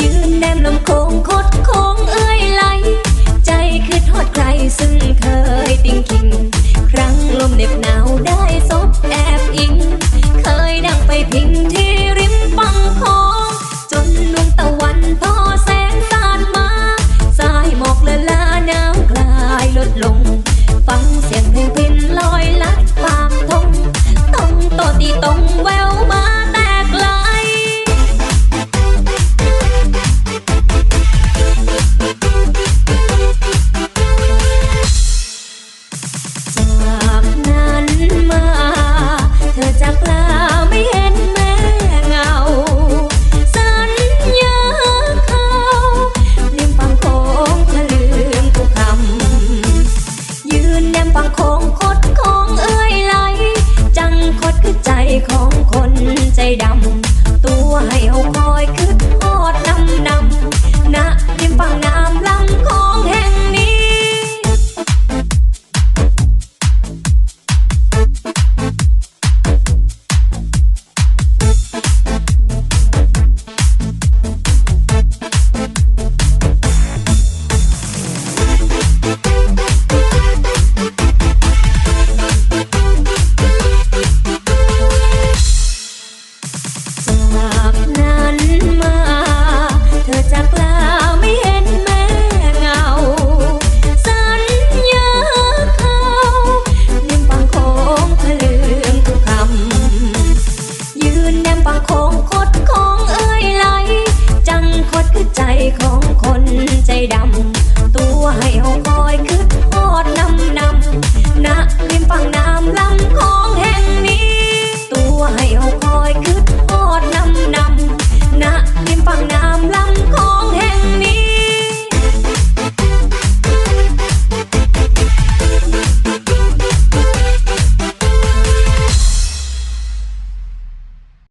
ยืนแนมลมโค้งคดโค้งเอ้ยไหล ใจคือทอดใครซึ่งเคยติงคิง ครั้งลมเหน็บหนาวได้ซบแอบอิง เคยนั่งไปพิงที่ริมฝั่งคงจนดวงตะวันพอแสงสาดมาสายหมอกละลาหนาวคลายลดลง ฟังเสียงเพลงพินลอยลัดปากทงตรงตัวตีตรงแวว แนมฝั่งคงคดของเอ้ยไหล จังคดคือใจของคนใจดำ เธอจากลาไม่เห็นแม่เงา สัญญาเขาลืมปังคงเธอลืมทุกคำ ยืนแนมปังค้งคดของเอ้ยไหล จังคดคือใจของคน